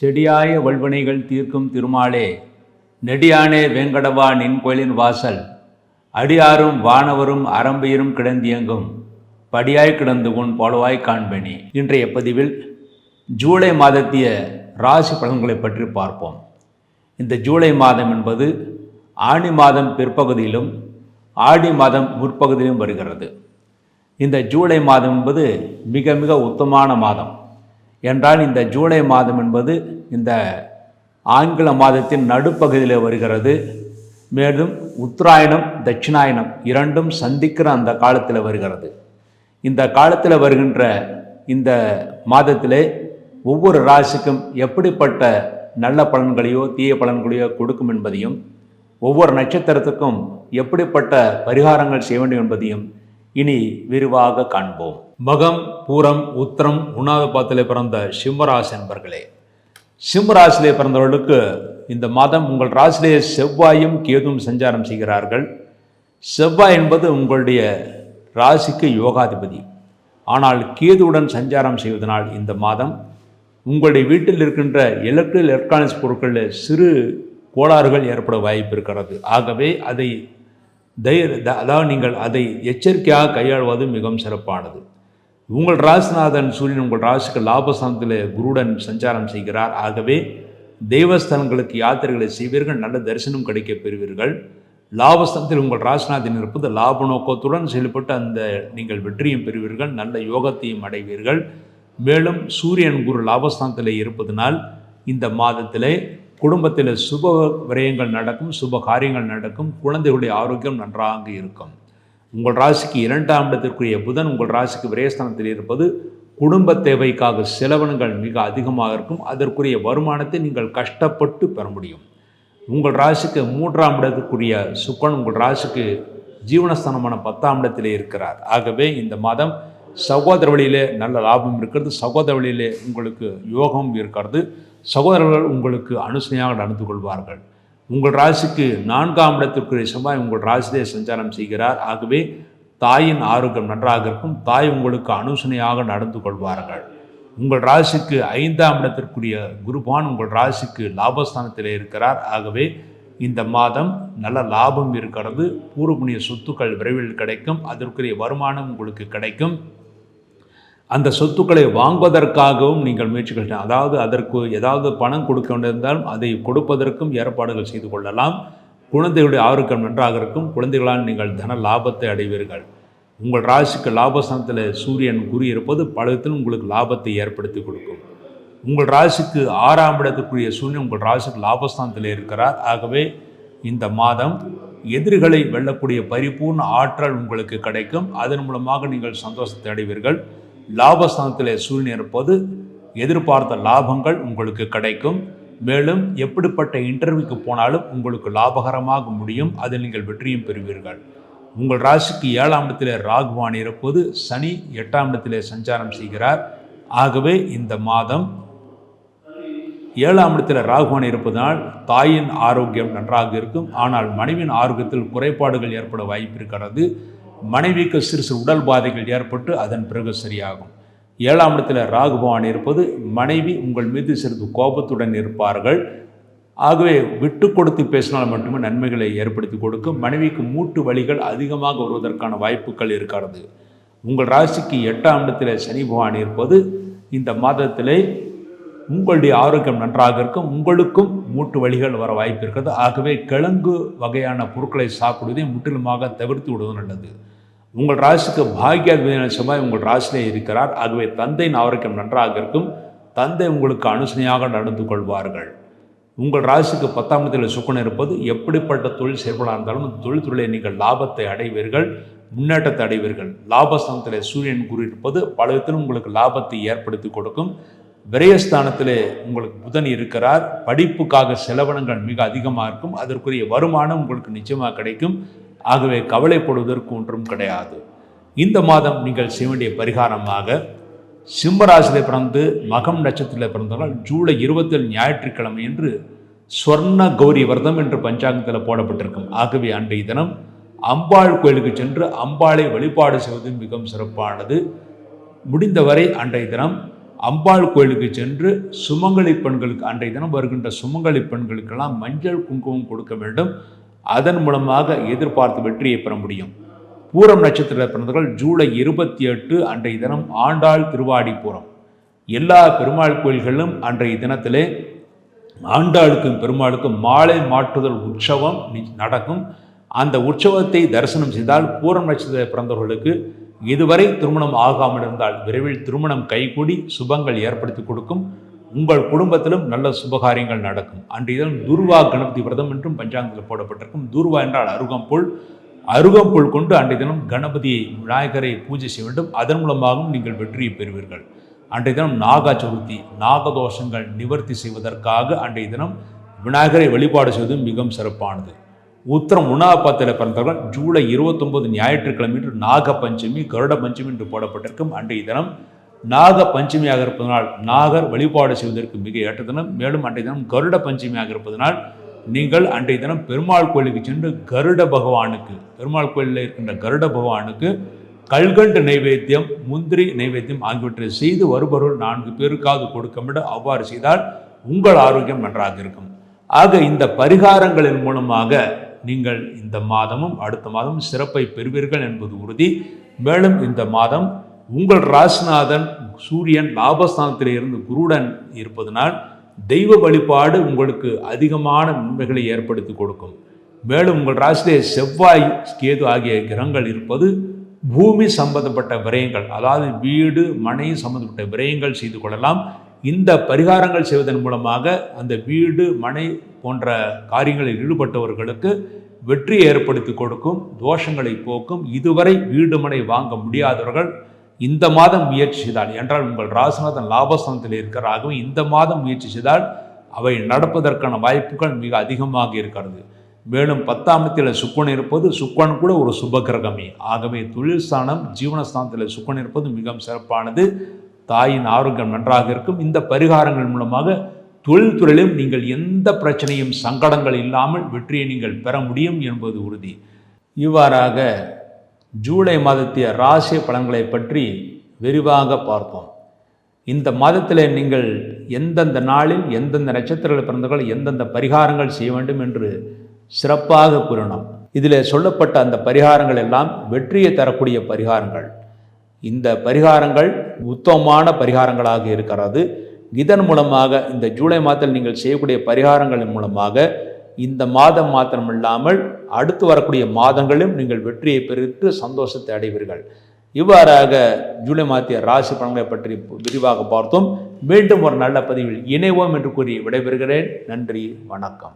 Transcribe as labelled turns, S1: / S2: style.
S1: செடியாய வல்வினைகள் தீர்க்கும் திருமாலே நெடியானே வேங்கடவா நின் கோயிலின் வாசல். அடியாரும் வானவரும் அரம்பையரும் கிடந்தியங்கும். படியாய் கிடந்து உன் போலவாய் காண்பனி. இன்றைய பதிவில் ஜூலை மாதத்திய ராசி பலன்களை பற்றி பார்ப்போம். இந்த ஜூலை மாதம் என்பது ஆணி மாதம் பிற்பகுதியிலும் ஆடி மாதம் முற்பகுதியிலும் வருகிறது. இந்த ஜூலை மாதம் என்பது மிக மிக உத்தமான மாதம். என்றால் இந்த ஜூலை மாதம் என்பது இந்த ஆங்கில மாதத்தின் நடுப்பகுதியில் வருகிறது. மேலும் உத்தராயணம் தட்சிணாயணம் இரண்டும் சந்திக்கிற அந்த காலத்தில் வருகிறது. இந்த காலத்தில் வருகின்ற இந்த மாதத்திலே ஒவ்வொரு ராசிக்கும் எப்படிப்பட்ட நல்ல பலன்களையோ தீய பலன்களையோ கொடுக்கும் என்பதையும் ஒவ்வொரு நட்சத்திரத்துக்கும் எப்படிப்பட்ட பரிகாரங்கள் செய்ய வேண்டும் என்பதையும் இனி விரிவாக காண்போம். மகம் பூரம் உத்திரம் உண்ணாத பாத்திலே பிறந்த சிம்மராசி என்பர்களே சிம்மராசிலே பிறந்தவர்களுக்கு இந்த மாதம் உங்கள் ராசிலேயே செவ்வாயும் கேதும் சஞ்சாரம் செய்கிறார்கள். செவ்வாய் என்பது உங்களுடைய ராசிக்கு யோகாதிபதி. ஆனால் கேதுவுடன் சஞ்சாரம் செய்வதனால் இந்த மாதம் உங்களுடைய வீட்டில் இருக்கின்ற எலக்ட்ரிக் எலக்ட்ரானிக்ஸ் பொருட்களில் சிறு கோளாறுகள் ஏற்பட வாய்ப்பு இருக்கிறது. ஆகவே அதை தைரிய த- அதாவது நீங்கள் அதை எச்சரிக்கையாக கையாள்வது மிகவும் சிறப்பானது. உங்கள் ராசிநாதன் சூரியன் உங்கள் ராசிக்கு லாபஸ்தானத்தில் குருடன் சஞ்சாரம் செய்கிறார். ஆகவே தெய்வஸ்தலங்களுக்கு யாத்திரைகளை செய்வீர்கள் நல்ல தரிசனம் கிடைக்கப் பெறுவீர்கள். லாபஸ்தானத்தில் உங்கள் ராசிநாதன் இருப்பது லாப நோக்கத்துடன் செயல்பட்டு அந்த நீங்கள் வெற்றியும் பெறுவீர்கள் நல்ல யோகத்தையும் அடைவீர்கள். மேலும் சூரியன் குரு லாபஸ்தானத்தில் இருப்பதனால் இந்த மாதத்திலே குடும்பத்தில் சுப விரயங்கள் நடக்கும் சுப காரியங்கள் நடக்கும் குழந்தைகளுடைய ஆரோக்கியம் நன்றாக இருக்கும். உங்கள் ராசிக்கு இரண்டாம் இடத்திற்குரிய புதன் உங்கள் ராசிக்கு விரயஸ்தானத்தில் இருப்பது குடும்ப தேவைக்காக செலவினங்கள் மிக அதிகமாக இருக்கும். அதற்குரிய வருமானத்தை நீங்கள் கஷ்டப்பட்டு பெற முடியும். உங்கள் ராசிக்கு மூன்றாம் இடத்துக்குரிய சுக்கன் உங்கள் ராசிக்கு ஜீவனஸ்தானமான பத்தாம் இடத்திலே இருக்கிறார். ஆகவே இந்த மாதம் சகோதர வழியிலே நல்ல லாபம் இருக்கிறது. சகோதர வழியிலே உங்களுக்கு யோகம் இருக்கிறது. சகோதரர்கள் உங்களுக்கு அனுசனையாக நடந்து கொள்வார்கள். உங்கள் ராசிக்கு நான்காம் இடத்திற்குரிய செவ்வாய் உங்கள் ராசியிலே சஞ்சாரம் செய்கிறார். ஆகவே தாயின் ஆரோக்கியம் நன்றாக இருக்கும். தாய் உங்களுக்கு அனுசனையாக நடந்து கொள்வார்கள். உங்கள் ராசிக்கு ஐந்தாம் இடத்திற்குரிய குருபான் உங்கள் ராசிக்கு லாபஸ்தானத்தில் இருக்கிறார். ஆகவே இந்த மாதம் நல்ல லாபம் இருக்கிறது. பூர்வ சொத்துக்கள் விரைவில் கிடைக்கும். அதற்குரிய வருமானம் உங்களுக்கு கிடைக்கும். அந்த சொத்துக்களை வாங்குவதற்காகவும் நீங்கள் முயற்சிகள் அதாவது அதற்கு ஏதாவது பணம் கொடுக்க வேண்டியிருந்தாலும் அதை கொடுப்பதற்கும் ஏற்பாடுகள் செய்து கொள்ளலாம். குழந்தைகளுடைய ஆரோக்கியம் நன்றாக இருக்கும். குழந்தைகளால் நீங்கள் தன லாபத்தை அடைவீர்கள். உங்கள் ராசிக்கு லாபஸ்தானத்தில் சூரியன் குரு இருப்பது பலத்திலும் உங்களுக்கு லாபத்தை ஏற்படுத்தி கொடுக்கும். உங்கள் ராசிக்கு ஆறாம் இடத்துக்குரிய சூரியன் உங்கள் ராசிக்கு லாபஸ்தானத்தில் இருக்கிறார். ஆகவே இந்த மாதம் எதிரிகளை வெல்லக்கூடிய பரிபூர்ண ஆற்றல் உங்களுக்கு கிடைக்கும். அதன் மூலமாக நீங்கள் சந்தோஷத்தை அடைவீர்கள். லாபஸ்தானத்தில் சூரியன் இருப்பது எதிர்பார்த்த லாபங்கள் உங்களுக்கு கிடைக்கும். மேலும் எப்படிப்பட்ட இன்டர்வியூக்கு போனாலும் உங்களுக்கு லாபகரமாக முடியும். அதில் நீங்கள் வெற்றியும் பெறுவீர்கள். உங்கள் ராசிக்கு ஏழாம் இடத்திலே ராகுவான் இருப்பது சனி எட்டாம் இடத்திலே சஞ்சாரம் செய்கிறார். ஆகவே இந்த மாதம் ஏழாம் இடத்தில் ராகுவான் இருப்பதனால் தாயின் ஆரோக்கியம் நன்றாக இருக்கும். ஆனால் மனைவியின் ஆரோக்கியத்தில் குறைபாடுகள் ஏற்பட வாய்ப்பு இருக்கிறது. மனைவிக்கு சிறு சிறு உடல் பாதைகள் ஏற்பட்டு அதன் பிறகு சரியாகும். ஏழாம் இடத்தில் ராகுபவான் இருப்பது மனைவி உங்கள் மீது சிறிது கோபத்துடன் இருப்பார்கள். ஆகவே விட்டு கொடுத்து பேசினால் மட்டுமே நன்மைகளை ஏற்படுத்தி கொடுக்கும். மனைவிக்கு மூட்டு வலிகள் அதிகமாக வருவதற்கான வாய்ப்புகள் இருக்கிறது. உங்கள் ராசிக்கு எட்டாம் இடத்தில் சனி பகவான் இருப்பது இந்த மாதத்திலே உங்களுடைய ஆரோக்கியம் நன்றாக இருக்கும். உங்களுக்கும் மூட்டு வழிகள் வர வாய்ப்பு இருக்கிறது. ஆகவே கிழங்கு வகையான பொருட்களை சாப்பிடுவதை முற்றிலுமாக தவிர்த்து விடுவது நல்லது. உங்கள் ராசிக்கு பாகியாதிபதியான செவ்வாய் உங்கள் ராசியிலே இருக்கிறார். ஆகவே தந்தையின் ஆரோக்கியம் நன்றாக இருக்கும். தந்தை உங்களுக்கு அனுசனையாக நடந்து கொள்வார்கள். உங்கள் ராசிக்கு பத்தாம் இடத்தில் சுக்கன் இருப்பது எப்படிப்பட்ட தொழில் செயல்படாக இருந்தாலும் அந்த தொழில் நீங்கள் லாபத்தை அடைவீர்கள். முன்னேற்றத்தை அடைவீர்கள். லாபஸ்தானத்தில் சூரியன் கூறியிருப்பது இருப்பது பல விதத்திலும் உங்களுக்கு லாபத்தை ஏற்படுத்தி கொடுக்கும். விரயஸ்தானத்திலே உங்களுக்கு புதன் இருக்கிறார். படிப்புக்காக செலவினங்கள் மிக அதிகமாக இருக்கும். அதற்குரிய வருமானம் உங்களுக்கு நிச்சயமாக கிடைக்கும். ஆகவே கவலைப்படுவதற்கு ஒன்றும் கிடையாது. இந்த மாதம் நீங்கள் செய்ய வேண்டிய பரிகாரமாக சிம்மராசியில் பிறந்து மகம் நட்சத்திரத்தில் பிறந்தவர்கள் ஜூலை இருபத்தில் ஞாயிற்றுக்கிழமை என்று சொர்ண கௌரி விரதம் என்று பஞ்சாங்கத்தில் போடப்பட்டிருக்கும். ஆகவே அன்றைய தினம் அம்பாள் கோயிலுக்கு சென்று அம்பாளை வழிபாடு செய்வது மிகவும் சிறப்பானது. முடிந்தவரை அன்றைய தினம் அம்பாள் கோயிலுக்கு சென்று சுமங்கலி பெண்களுக்கு அன்றைய தினம் வருகின்ற சுமங்கலி பெண்களுக்கெல்லாம் மஞ்சள் குங்குமம் கொடுக்க வேண்டும். அதன் மூலமாக எதிர்பார்த்து வெற்றியை பெற முடியும். பூரம் நட்சத்திர பிறந்தவர்கள் ஜூலை இருபத்தி எட்டு அன்றைய தினம் ஆண்டாள் திருவாடிபுரம் எல்லா பெருமாள் கோயில்களிலும் அன்றைய தினத்திலே ஆண்டாளுக்கும் பெருமாளுக்கும் மாலை மாற்றுதல் உற்சவம் நடக்கும். அந்த உற்சவத்தை தரிசனம் செய்தால் பூரம் நட்சத்திர பிறந்தவர்களுக்கு இதுவரை திருமணம் ஆகாமல் இருந்தால் விரைவில் திருமணம் கைகூடி சுபங்கள் ஏற்படுத்தி கொடுக்கும். உங்கள் குடும்பத்திலும் நல்ல சுபகாரியங்கள் நடக்கும். அன்றைய தினம் துர்வா கணபதி விரதம் என்றும் பஞ்சாங்கத்தில் போடப்பட்டிருக்கும். துர்வா என்றால் அருகம்புல். அருகம்புல் கொண்டு அன்றைய தினம் கணபதி விநாயகரை பூஜை செய்ய வேண்டும். அதன் மூலமாகவும் நீங்கள் வெற்றியை பெறுவீர்கள். அன்றைய தினம் நாகா சதுர்த்தி நாகதோஷங்கள் நிவர்த்தி செய்வதற்காக அன்றைய தினம் விநாயகரை வழிபாடு செய்வதும் மிகவும் சிறப்பானது. உத்தரம் உணாபாத்தில் பிறந்தவர்கள் ஜூலை இருபத்தொன்பது ஞாயிற்றுக்கிழமை என்று நாக பஞ்சமி கருட பஞ்சமி என்று போடப்பட்டிருக்கும் அன்றைய தினம். நாக பஞ்சமியாக இருப்பதனால் நாகர் வழிபாடு செய்வதற்கு மிக ஏற்ற தினம். மேலும் அன்றைய தினம் கருட பஞ்சமியாக இருப்பதனால் நீங்கள் அன்றைய தினம் பெருமாள் கோயிலுக்கு சென்று கருட பகவானுக்கு பெருமாள் கோயிலில் இருக்கின்ற கருட பகவானுக்கு கல்கண்டு நைவேத்தியம் முந்திரி நைவேத்தியம் ஆகியவற்றை செய்து வருபவர்கள் நான்கு பேருக்காவது கொடுக்கமிட அவ்வாறு செய்தால் உங்கள் ஆரோக்கியம் நன்றாக இருக்கும். ஆக இந்த பரிகாரங்களின் மூலமாக நீங்கள் இந்த மாதமும் அடுத்த மாதமும் சிறப்பை பெறுவீர்கள் என்பது உறுதி. மேலும் இந்த மாதம் உங்கள் ராசிநாதன் சூரியன் லாபஸ்தானத்தில் இருந்து குருடன் இருப்பதனால் தெய்வ வழிபாடு உங்களுக்கு அதிகமான நன்மைகளை ஏற்படுத்தி கொடுக்கும். மேலும் உங்கள் ராசியிலே செவ்வாய் கேது ஆகிய கிரகங்கள் இருப்பது பூமி சம்பந்தப்பட்ட விரயங்கள் அதாவது வீடு மனை சம்பந்தப்பட்ட விரயங்கள் செய்து கொள்ளலாம். இந்த பரிகாரங்கள் செய்வதன் மூலமாக அந்த வீடு மனை போன்ற காரியங்களில் ஈடுபட்டவர்களுக்கு வெற்றி ஏற்படுத்தி கொடுக்கும் தோஷங்களை போக்கும். இதுவரை வீடு மனை வாங்க முடியாதவர்கள் இந்த மாதம் முயற்சி செய்தால் என்றால் உங்கள் ராசிநாதன் லாபஸ்தானத்தில் இருக்கிற ஆகவே இந்த மாதம் முயற்சி செய்தால் அவை நடப்பதற்கான வாய்ப்புகள் மிக அதிகமாக இருக்கிறது. மேலும் பத்தாம் இடத்தில் சுக்கன் இருப்பது சுக்கன் கூட ஒரு சுபகிரகமே ஆகவே தொழில் ஸ்தானம் ஜீவனஸ்தானத்தில் சுக்கன் இருப்பது மிகவும் சிறப்பானது. தாயின் ஆரோக்கியம் நன்றாக இருக்கும். இந்த பரிகாரங்கள் மூலமாக தொழில்துறையிலும் நீங்கள் எந்த பிரச்சனையும் சங்கடங்கள் இல்லாமல் வெற்றியை நீங்கள் பெற முடியும் என்பது உறுதி. இவ்வாறாக ஜூலை மாதத்திய ராசி பலன்களை பற்றி விரிவாக பார்ப்போம். இந்த மாதத்தில் நீங்கள் எந்தெந்த நாளில் எந்தெந்த நட்சத்திரங்கள் பிறந்தவர்கள் எந்தெந்த பரிகாரங்கள் செய்ய வேண்டும் என்று சிறப்பாக கூறினோம் இதில் சொல்லப்பட்ட அந்த பரிகாரங்கள் எல்லாம் வெற்றியை தரக்கூடிய பரிகாரங்கள். இந்த பரிகாரங்கள் உத்தமமான பரிகாரங்களாக இருக்கிறது. இதன் மூலமாக இந்த ஜூலை மாதத்தில் நீங்கள் செய்யக்கூடிய பரிகாரங்களின் மூலமாக இந்த மாதம் மாத்திரமில்லாமல் அடுத்து வரக்கூடிய மாதங்களிலும் நீங்கள் வெற்றியை பெறுத்து சந்தோஷத்தை அடைவீர்கள். இவ்வாறாக ஜூலை மாத்திய ராசி பலன்களை பற்றி விரிவாக பார்த்தோம். மீண்டும் ஒரு நல்ல பதிவில் இணைவோம் என்று கூறி விடைபெறுகிறேன். நன்றி வணக்கம்.